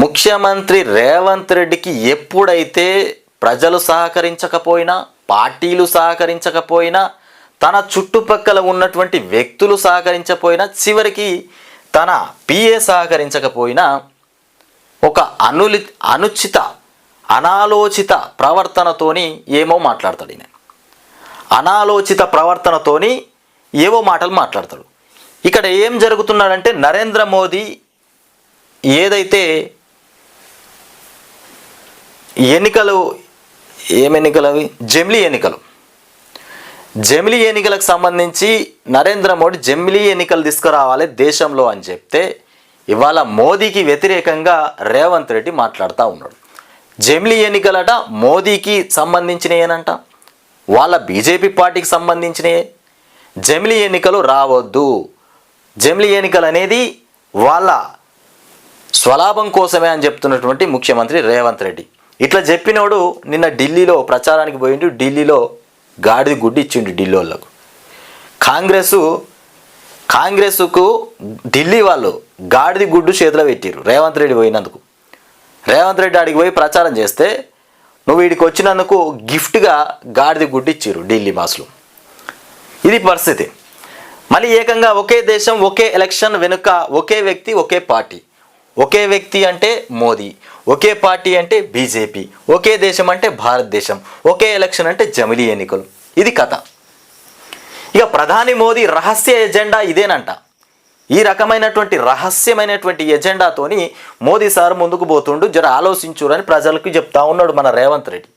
ముఖ్యమంత్రి రేవంత్ రెడ్డికి ఎప్పుడైతే ప్రజలు సహకరించకపోయినా పార్టీలు సహకరించకపోయినా తన చుట్టుపక్కల ఉన్నటువంటి వ్యక్తులు సహకరించకపోయినా చివరికి తన పిఏ సహకరించకపోయినా ఒక అనులి అనుచిత అనాలోచిత ప్రవర్తనతోని ఏమో మాట్లాడతాడు ఈయన. అనాలోచిత ప్రవర్తనతోని ఏవో మాటలు మాట్లాడతాడు. ఇక్కడ ఏం జరుగుతున్నాడంటే నరేంద్ర మోదీ ఏదైతే ఎన్నికలు ఏం ఎన్నికలు అవి? జమిలీ ఎన్నికలు. జమిలీ ఎన్నికలకు సంబంధించి నరేంద్ర మోడీ జమిలీ ఎన్నికలు తీసుకురావాలి దేశంలో అని చెప్తే ఇవాళ మోదీకి వ్యతిరేకంగా రేవంత్ రెడ్డి మాట్లాడుతూ ఉన్నాడు. జమిలీ ఎన్నికలట మోదీకి సంబంధించినయేనంట. వాళ్ళ బీజేపీ పార్టీకి సంబంధించినయే. జమిలీ ఎన్నికలు రావద్దు. జమిలీ ఎన్నికలు అనేది వాళ్ళ స్వలాభం కోసమే అని చెప్తున్నటువంటి ముఖ్యమంత్రి రేవంత్ రెడ్డి. ఇట్లా చెప్పినోడు నిన్న ఢిల్లీలో ప్రచారానికి పోయిండు ఢిల్లీలో గాడిది గుడ్డి ఇచ్చిండు ఢిల్లీ వాళ్ళకు కాంగ్రెస్ కాంగ్రెస్కు ఢిల్లీ వాళ్ళు గాడిది గుడ్డు చేతిలో పెట్టారు రేవంత్ రెడ్డి పోయినందుకు. రేవంత్ రెడ్డి అడిగి పోయి ప్రచారం చేస్తే నువ్వు వీడికి వచ్చినందుకు గిఫ్ట్గా గాడిది గుడ్డు ఇచ్చారు ఢిల్లీ బాసులు. ఇది పరిస్థితి. మళ్ళీ ఏకంగా ఒకే దేశం ఒకే ఎలక్షన్ వెనుక ఒకే వ్యక్తి ఒకే పార్టీ. ఒకే వ్యక్తి అంటే మోదీ ఒకే పార్టీ అంటే బీజేపీ ఒకే దేశం అంటే భారతదేశం ఒకే ఎలక్షన్ అంటే జమిలీ ఎన్నికలు. ఇది కథ. ఇక ప్రధాని మోదీ రహస్య ఎజెండా ఇదేనంట. ఈ రకమైనటువంటి రహస్యమైనటువంటి ఎజెండాతోని మోదీ సార్ ముందుకు పోతుండు జర ఆలోచించురని ప్రజలకు చెప్తా ఉన్నాడు మన రేవంత్ రెడ్డి.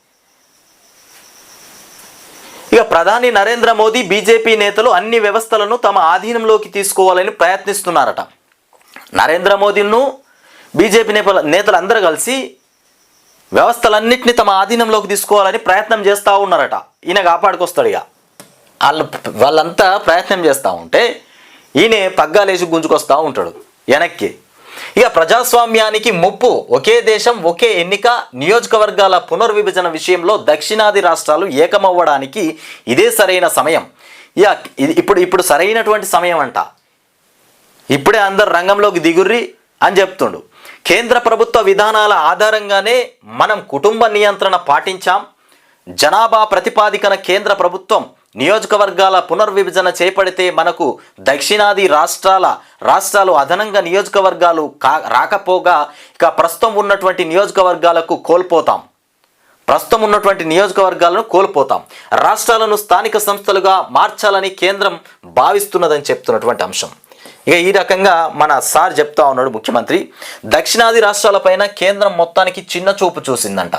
ఇక ప్రధాని నరేంద్ర మోదీ బీజేపీ నేతలు అన్ని వ్యవస్థలను తమ ఆధీనంలోకి తీసుకోవాలని ప్రయత్నిస్తున్నారట. నరేంద్ర మోదీను బీజేపీ నేపల నేతలు అందరూ కలిసి వ్యవస్థలన్నింటినీ తమ ఆధీనంలోకి తీసుకోవాలని ప్రయత్నం చేస్తూ ఉన్నారట. ఈయన కాపాడుకొస్తాడు ఇక వాళ్ళు వాళ్ళంతా ప్రయత్నం చేస్తూ ఉంటే ఈయన పగ్గాలేసి గుంజుకొస్తూ ఉంటాడు వెనక్కి. ఇక ప్రజాస్వామ్యానికి ముప్పు. ఒకే దేశం ఒకే ఎన్నిక నియోజకవర్గాల పునర్విభజన విషయంలో దక్షిణాది రాష్ట్రాలు ఏకమవ్వడానికి ఇదే సరైన సమయం. ఇక ఇప్పుడు ఇప్పుడు సరైనటువంటి సమయం అంట ఇప్పుడే అందరు రంగంలోకి దిగుర్రి అని చెప్తుండు. కేంద్ర ప్రభుత్వ విధానాల ఆధారంగానే మనం కుటుంబ నియంత్రణ పాటించాం. జనాభా ప్రతిపాదికన కేంద్ర ప్రభుత్వం నియోజకవర్గాల పునర్విభజన చేపడితే మనకు దక్షిణాది రాష్ట్రాల రాష్ట్రాలు అదనంగా నియోజకవర్గాలు కా రాకపోగా ఇక ప్రస్తుతం ఉన్నటువంటి నియోజకవర్గాలకు కోల్పోతాం. ప్రస్తుతం ఉన్నటువంటి నియోజకవర్గాలను కోల్పోతాం. రాష్ట్రాలను స్థానిక సంస్థలుగా మార్చాలని కేంద్రం భావిస్తున్నదని చెప్తున్నటువంటి అంశం. ఇక ఈ రకంగా మన సార్ చెప్తా ఉన్నాడు ముఖ్యమంత్రి. దక్షిణాది రాష్ట్రాలపైన కేంద్రం మొత్తానికి చిన్న చూపు చూసిందంట.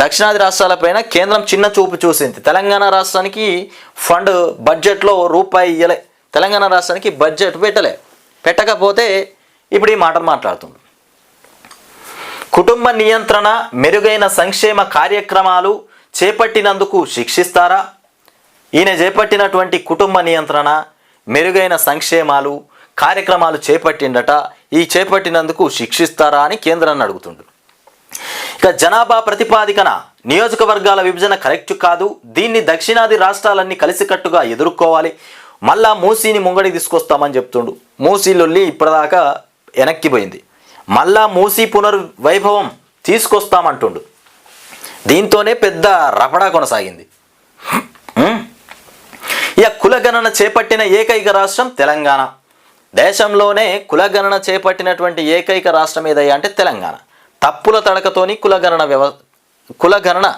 దక్షిణాది రాష్ట్రాలపైన కేంద్రం చిన్న చూపు చూసింది. తెలంగాణ రాష్ట్రానికి ఫండ్ బడ్జెట్లో రూపాయి ఇయ్యలే. తెలంగాణ రాష్ట్రానికి బడ్జెట్ పెట్టలే. పెట్టకపోతే ఇప్పుడు ఈ మాటలు మాట్లాడుతుంది. కుటుంబ నియంత్రణ మెరుగైన సంక్షేమ కార్యక్రమాలు చేపట్టినందుకు శిక్షిస్తారా? ఈయన చేపట్టినటువంటి కుటుంబ నియంత్రణ మెరుగైన సంక్షేమాలు కార్యక్రమాలు చేపట్టిండట. ఈ చేపట్టినందుకు శిక్షిస్తారా అని కేంద్రాన్ని అడుగుతుండు. ఇక జనాభా ప్రతిపాదికన నియోజకవర్గాల విభజన కరెక్ట్ కాదు. దీన్ని దక్షిణాది రాష్ట్రాలన్నీ కలిసికట్టుగా ఎదుర్కోవాలి. మళ్ళా మూసీని ముంగడి తీసుకొస్తామని చెప్తుండు. మూసీలొల్లి ఇప్పటిదాకా వెనక్కిపోయింది. మళ్ళా మూసీ పునర్వైభవం తీసుకొస్తామంటుండు. దీంతోనే పెద్ద రపడా కొనసాగింది. కులగణన చేపట్టిన ఏకైక రాష్ట్రం తెలంగాణ. దేశంలోనే కులగణన చేపట్టినటువంటి ఏకైక రాష్ట్రం ఏదయ్యా అంటే తెలంగాణ. తప్పుల తడకతోని కులగణన వ్యవ కులగణన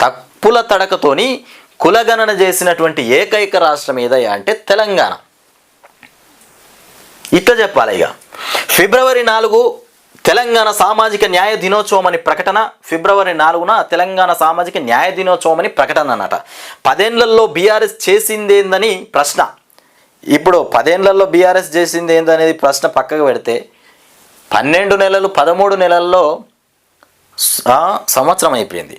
తప్పుల తడకతోని కులగణన చేసినటువంటి ఏకైక రాష్ట్రం ఏదయ్యా అంటే తెలంగాణ. ఇట్లా చెప్పాలి ఇక. ఫిబ్రవరి నాలుగు తెలంగాణ సామాజిక న్యాయ దినోత్సవం అని ప్రకటన ఫిబ్రవరి నాలుగున తెలంగాణ సామాజిక న్యాయ దినోత్సవం అని ప్రకటన అన్నట పదేళ్ళలో బీఆర్ఎస్ చేసిందేందని ప్రశ్న. ఇప్పుడు పదేళ్ళలో బీఆర్ఎస్ చేసింది ఏందనేది ప్రశ్న పక్కకు పెడితే పన్నెండు నెలలు పదమూడు నెలల్లో సంవత్సరం అయిపోయింది.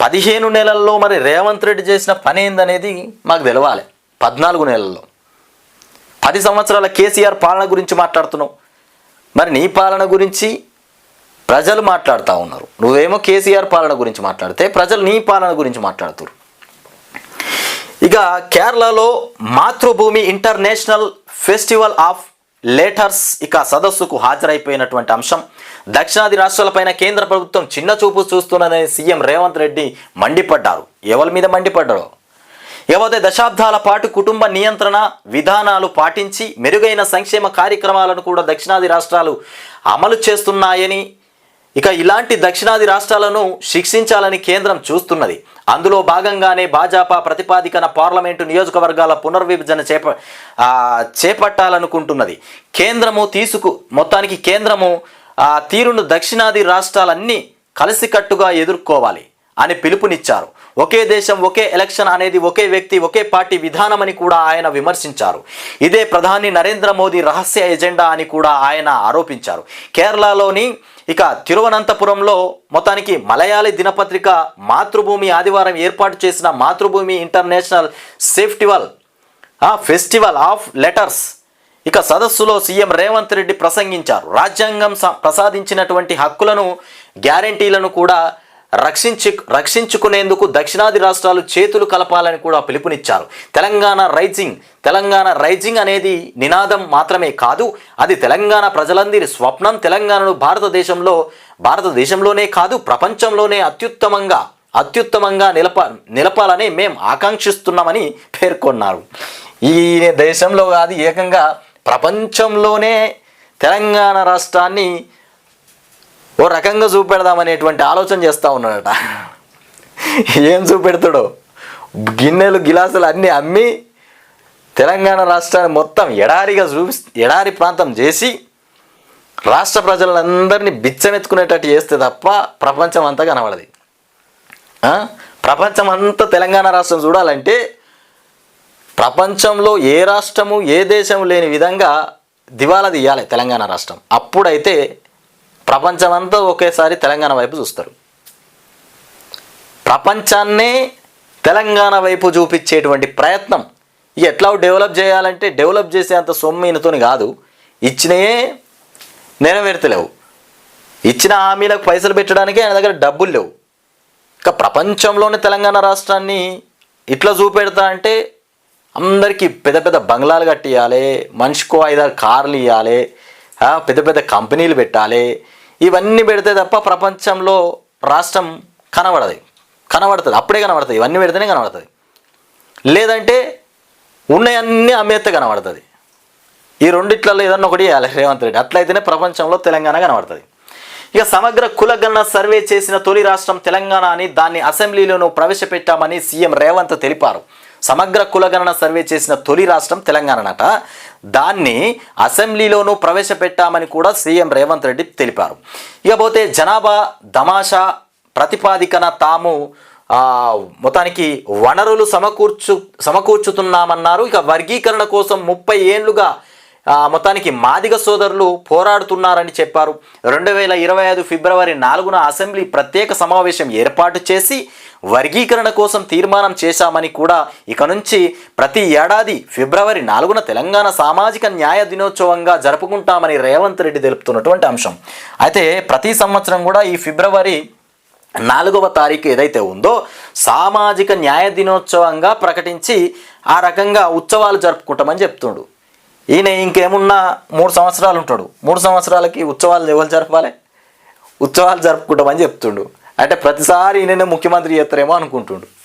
పదిహేను నెలల్లో మరి రేవంత్ రెడ్డి చేసిన పని ఏందనేది మాకు తెలవాలి. పద్నాలుగు నెలల్లో. పది సంవత్సరాల కేసీఆర్ పాలన గురించి మాట్లాడుతున్నాం. మరి నీ పాలన గురించి ప్రజలు మాట్లాడుతూ ఉన్నారు. నువ్వేమో కేసీఆర్ పాలన గురించి మాట్లాడితే ప్రజలు నీ పాలన గురించి మాట్లాడుతున్నారు ఇక కేరళలో మాతృభూమి ఇంటర్నేషనల్ ఫెస్టివల్ ఆఫ్ లేటర్స్ ఇక సదస్సుకు హాజరైపోయినటువంటి అంశం. దక్షిణాది రాష్ట్రాలపైన కేంద్ర ప్రభుత్వం చిన్న చూపు చూస్తున్నదని సీఎం రేవంత్ రెడ్డి మండిపడ్డారు. ఎవరి మీద మండిపడ్డారో? ఇకపోతే దశాబ్దాల పాటు కుటుంబ నియంత్రణ విధానాలు పాటించి మెరుగైన సంక్షేమ కార్యక్రమాలను కూడా దక్షిణాది రాష్ట్రాలు అమలు చేస్తున్నాయని ఇక ఇలాంటి దక్షిణాది రాష్ట్రాలను శిక్షించాలని కేంద్రం చూస్తున్నది. అందులో భాగంగానే భాజపా ప్రతిపాదికన పార్లమెంటు నియోజకవర్గాల పునర్విభజన చేప చేపట్టాలనుకుంటున్నది. కేంద్రము తీసుకు మొత్తానికి కేంద్రము తీరును దక్షిణాది రాష్ట్రాలన్నీ కలిసికట్టుగా ఎదుర్కోవాలి. అని పిలుపునిచ్చారు. ఒకే దేశం ఒకే ఎలక్షన్ అనేది ఒకే వ్యక్తి ఒకే పార్టీ విధానమని కూడా ఆయన విమర్శించారు. ఇదే ప్రధాని నరేంద్ర మోదీ రహస్య ఎజెండా అని కూడా ఆయన ఆరోపించారు. కేరళలోని ఇక తిరువనంతపురంలో మొత్తానికి మలయాళీ దినపత్రిక మాతృభూమి ఆదివారం ఏర్పాటు చేసిన మాతృభూమి ఇంటర్నేషనల్ సేఫ్టివల్ ఫెస్టివల్ ఆఫ్ లెటర్స్ ఇక సదస్సులో సీఎం రేవంత్ రెడ్డి ప్రసంగించారు. రాజ్యాంగం స- ప్రసాదించినటువంటి హక్కులను గ్యారంటీలను కూడా రక్షించు రక్షించుకునేందుకు దక్షిణాది రాష్ట్రాలు చేతులు కలపాలని కూడా పిలుపునిచ్చారు. తెలంగాణ రైజింగ్ తెలంగాణ రైజింగ్ అనేది నినాదం మాత్రమే కాదు అది తెలంగాణ ప్రజలందరి స్వప్నం తెలంగాణను భారతదేశంలో భారతదేశంలోనే కాదు ప్రపంచంలోనే అత్యుత్తమంగా అత్యుత్తమంగా నిలప నిలపాలని మేము ఆకాంక్షిస్తున్నామని పేర్కొన్నారు. ఈ దేశంలో కాదు ఏకంగా ప్రపంచంలోనే తెలంగాణ రాష్ట్రాన్ని ఓ రకంగా చూపెడదామనేటువంటి ఆలోచన చేస్తూ ఉన్నాడట. ఏం చూపెడతాడో? గిన్నెలు గిలాసులు అన్నీ అమ్మి తెలంగాణ రాష్ట్రాన్ని మొత్తం ఎడారిగా చూపి ఎడారి ప్రాంతం చేసి రాష్ట్ర ప్రజలందరినీ బిచ్చమెత్తుకునేటట్టు చేస్తే తప్ప ప్రపంచం అంతా కనబడది. ప్రపంచం అంతా తెలంగాణ రాష్ట్రం చూడాలంటే ప్రపంచంలో ఏ రాష్ట్రము ఏ దేశం లేని విధంగా దివాలా తీయాలి తెలంగాణ రాష్ట్రం. అప్పుడైతే ప్రపంచమంతా ఒకేసారి తెలంగాణ వైపు చూస్తారు. ప్రపంచాన్నే తెలంగాణ వైపు చూపించేటువంటి ప్రయత్నం ఎట్లా డెవలప్ చేయాలంటే డెవలప్ చేసేంత సొమ్ము ఈయనతోని కాదు. ఇచ్చినయే నెరవేర్తలేవు ఇచ్చిన హామీలకు పైసలు పెట్టడానికి ఆయన దగ్గర డబ్బులు లేవు. ఇక ప్రపంచంలోనే తెలంగాణ రాష్ట్రాన్ని ఇట్లా చూపెడతా అంటే అందరికీ పెద్ద పెద్ద బంగ్లాలు కట్టియాలి మనిషికో ఐదారు కార్లు ఇవ్వాలి పెద్ద పెద్ద కంపెనీలు పెట్టాలి. ఇవన్నీ పెడితే తప్ప ప్రపంచంలో రాష్ట్రం కనబడదు. కనబడుతుంది. అప్పుడే కనబడుతుంది. ఇవన్నీ పెడితేనే కనబడుతుంది. లేదంటే ఉన్నాయన్నీ అమ్మేస్తే కనబడుతుంది. ఈ రెండిట్లలో ఏదన్నా ఒకటి చేయాలి రేవంత్ రెడ్డి. అట్లయితేనే ప్రపంచంలో తెలంగాణ కనబడుతుంది. ఇక సమగ్ర కులగణన సర్వే చేసిన తొలి రాష్ట్రం తెలంగాణ అని దాన్ని అసెంబ్లీలోనూ ప్రవేశపెట్టామని సీఎం రేవంత్ తెలిపారు. సమగ్ర కులగణన సర్వే చేసిన తొలి రాష్ట్రం తెలంగాణనట. దాన్ని అసెంబ్లీలోనూ ప్రవేశపెట్టామని కూడా సీఎం రేవంత్ రెడ్డి తెలిపారు. ఇకపోతే జనాభా దమాషా ప్రతిపాదికన తాము మొత్తానికి వనరులు సమకూర్చు సమకూర్చుతున్నామన్నారు. ఇక వర్గీకరణ కోసం ముప్పై ఏళ్ళుగా మొత్తానికి మాదిగ సోదరులు పోరాడుతున్నారని చెప్పారు. రెండు వేల ఇరవై ఐదు ఫిబ్రవరి నాలుగున అసెంబ్లీ ప్రత్యేక సమావేశం ఏర్పాటు చేసి వర్గీకరణ కోసం తీర్మానం చేశామని కూడా ఇక నుంచి ప్రతి ఏడాది ఫిబ్రవరి నాలుగున తెలంగాణ సామాజిక న్యాయ దినోత్సవంగా జరుపుకుంటామని రేవంత్ రెడ్డి తెలుపుతున్నటువంటి అంశం. అయితే ప్రతి సంవత్సరం కూడా ఈ ఫిబ్రవరి నాలుగవ తారీఖు ఏదైతే ఉందో సామాజిక న్యాయ దినోత్సవంగా ప్రకటించి ఆ రకంగా ఉత్సవాలు జరుపుకుంటామని చెప్తుండు. ఈయన ఇంకేమున్నా మూడు సంవత్సరాలు ఉంటాడు. మూడు సంవత్సరాలకి ఉత్సవాలు ఎవరు జరపాలి? ఉత్సవాలు జరుపుకుంటామని చెప్తుండు. అంటే ప్రతిసారి ఈయననే ముఖ్యమంత్రి చేస్తారేమో అనుకుంటుండు.